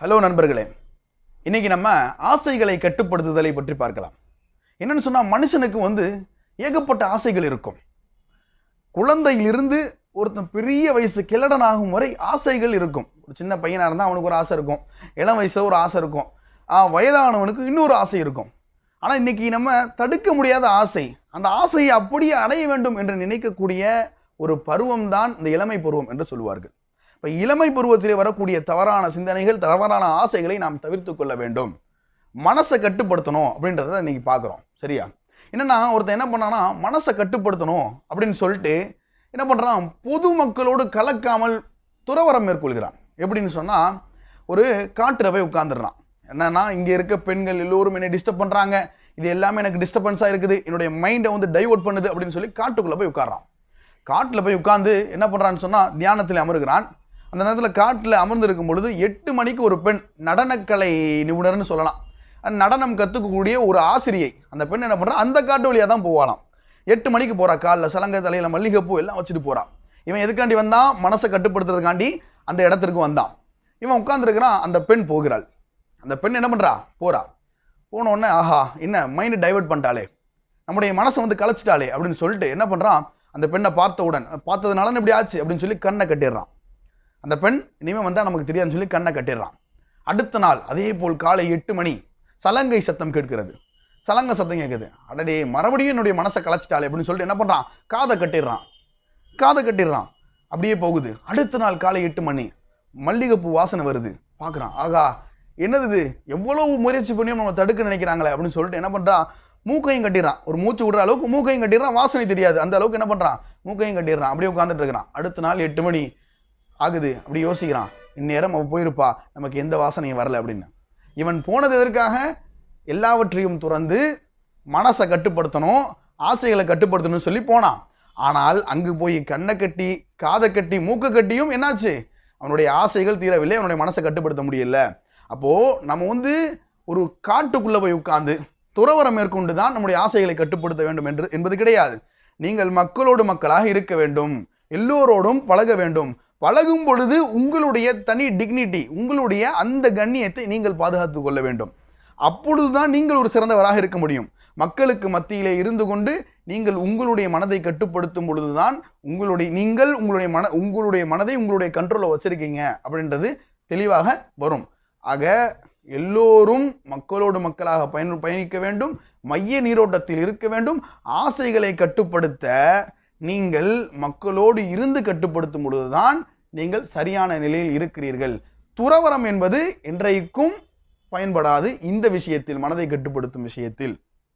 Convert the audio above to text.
Hello நண்பர்களே இன்றைக்கி நம்ம ஆசைகளை கட்டுப்படுத்துதலை பற்றி பார்க்கலாம். என்னென்னு சொன்னால் மனுஷனுக்கு வந்து ஏகப்பட்ட ஆசைகள் இருக்கும். குழந்தையிலிருந்து ஒருத்தன் பெரிய வயசு கிழடனாகும் வரை ஆசைகள் இருக்கும். ஒரு சின்ன பையனாக இருந்தால் அவனுக்கு ஒரு ஆசை இருக்கும். இளம் வயசில் ஒரு ஆசை இருக்கும். வயதானவனுக்கு இன்னொரு ஆசை இருக்கும். ஆனால் இன்னைக்கு நம்ம தடுக்க முடியாத ஆசை அந்த ஆசையை அப்படியே அடைய வேண்டும் என்று நினைக்கக்கூடிய ஒரு பருவம்தான் இந்த இளமை பருவம் என்று சொல்வார்கள். இப்போ இளமை பருவத்திலே வரக்கூடிய தவறான சிந்தனைகள் தவறான ஆசைகளை நாம் தவிர்த்து கொள்ள வேண்டும். மனசை கட்டுப்படுத்தணும் அப்படின்றத இன்னைக்கு பார்க்குறோம். சரியா? என்னென்னா ஒருத்தன் என்ன பண்ணான்னா மனசை கட்டுப்படுத்தணும் அப்படின்னு சொல்லிட்டு என்ன பண்ணுறான் பொது மக்களோடு கலக்காமல் துறவரம் மேற்கொள்கிறான். எப்படின்னு சொன்னால் ஒரு காட்டில் போய் உட்காந்துடுறான் என்னன்னா இங்கே இருக்க பெண்கள் எல்லோரும் என்னை டிஸ்டர்ப் பண்ணுறாங்க இது எல்லாமே எனக்கு டிஸ்டர்பன்ஸாக இருக்குது. என்னுடைய மைண்டை வந்து டைவர்ட் பண்ணுது அப்படின்னு சொல்லி காட்டுக்குள்ளே போய் உட்காறான் காட்டில் போய் உட்காந்து என்ன பண்ணுறான்னு சொன்னால் தியானத்தில் அமருகிறான். அந்த நேரத்தில் காட்டில் அமர்ந்திருக்கும் பொழுது எட்டு மணிக்கு ஒரு பெண் நடனக்கலை நிபுணர்னு சொல்லலாம். நடனம் கற்றுக்கக்கூடிய ஒரு ஆசிரியை அந்த பெண் என்ன பண்ணுறா அந்த காட்டு வழியாக தான் போவாளாம். எட்டு மணிக்கு போகிறா காலில் சலங்கை தலையில் மல்லிகைப்பூ எல்லாம் வச்சுட்டு போகிறான் இவன் எதுக்காண்டி வந்தான் மனசை கட்டுப்படுத்துறதுக்காண்டி அந்த இடத்திற்கு வந்தான். இவன் உட்காந்துருக்கிறான் அந்த பெண் போகிறாள். அந்த பெண் என்ன பண்ணுறா போகிறா போன உடனே ஆஹா என்ன மைண்டு டைவர்ட் பண்ணிட்டாளே. நம்முடைய மனசை வந்து கலைச்சிட்டாளே. அப்படின்னு சொல்லிட்டு என்ன பண்ணுறான் அந்த பெண்ணை பார்த்தவுடன் பார்த்ததுனால இப்படி ஆச்சு அப்படின்னு சொல்லி கண்ணை கட்டிடுறான். அந்த பெண் இனிமேல் வந்தால் நமக்கு தெரியாதுன்னு சொல்லி கண்ணை கட்டிடுறான். அடுத்த நாள் அதே போல் காலை எட்டு மணி சலங்கை சத்தம் கேட்கிறது. சலங்கை சத்தம் கேட்குது. அடடே மறுபடியும் என்னுடைய மனசை கலைச்சிட்டாளே அப்படின்னு சொல்லிட்டு என்ன பண்ணுறான் காதை கட்டிடுறான். காதை கட்டிடுறான். அப்படியே போகுது. அடுத்த நாள் காலை எட்டு மணி மல்லிகைப்பூ வாசனை வருது. பார்க்குறான். ஆகா என்னது இது? எவ்வளவு முயற்சி பண்ணியும் நம்ம தடுக்க நினைக்கிறாங்களே அப்படின்னு சொல்லிட்டு என்ன பண்ணுறான் மூக்கையும் கட்டிடுறான். ஒரு மூச்சு விடுற அளவுக்கு மூக்கையும் கட்டிடுறான். வாசனை தெரியாது. அந்த அளவுக்கு என்ன பண்ணுறான் மூக்கையும் கட்டிடுறான். அப்படியே உட்காந்துட்டு இருக்கிறான். அடுத்த நாள் எட்டு மணி ஆகுது? அப்படி யோசிக்கிறான். இந்நேரம் அவன் போயிருப்பா. நமக்கு எந்த வாசனையும் வரல அப்படின்னு. இவன் போனது எதற்காக? எல்லாவற்றையும் துறந்து மனசை கட்டுப்படுத்தணும் ஆசைகளை கட்டுப்படுத்தணும்னு சொல்லி போனான். ஆனால் அங்கு போய் கண்ணை கட்டி காதை கட்டி மூக்கை கட்டியும் என்னாச்சு? அவனுடைய ஆசைகள் தீரவில்லை அவனுடைய மனசை கட்டுப்படுத்த முடியல. அப்போது நம்ம வந்து ஒரு காட்டுக்குள்ளே போய் உட்கார்ந்து துறவரம் மேற்கொண்டு தான் நம்முடைய ஆசைகளை கட்டுப்படுத்த வேண்டும் என்று என்பது கிடையாது. நீங்கள் மக்களோடு மக்களாக இருக்க வேண்டும். எல்லோரோடும் பழக வேண்டும். பழகும் பொழுது உங்களுடைய தனி டிக்னிட்டி உங்களுடைய அந்த கண்ணியத்தை நீங்கள் பாதுகாத்து கொள்ள வேண்டும். அப்பொழுதுதான் நீங்கள் ஒரு சிறந்தவராக இருக்க முடியும். மக்களுக்கு மத்தியிலே இருந்து கொண்டு நீங்கள் உங்களுடைய மனதை கட்டுப்படுத்தும் பொழுதுதான் உங்களுடைய நீங்கள் உங்களுடைய மன உங்களுடைய மனதை உங்களுடைய கண்ட்ரோலில் வச்சுருக்கீங்க அப்படின்றது தெளிவாக வரும். ஆக எல்லோரும் மக்களோடு மக்களாக பயன் பயணிக்க வேண்டும். மைய நீரோட்டத்தில் இருக்க வேண்டும். ஆசைகளை கட்டுப்படுத்த நீங்கள் மக்களோடு இருந்து கட்டுப்படுத்தும் பொழுதுதான் நீங்கள் சரியான நிலையில் இருக்கிறீர்கள். துறவரம் என்பது என்றைக்கும் பயன்படாது. இந்த விஷயத்தில் மனதை கட்டுப்படுத்தும் விஷயத்தில்.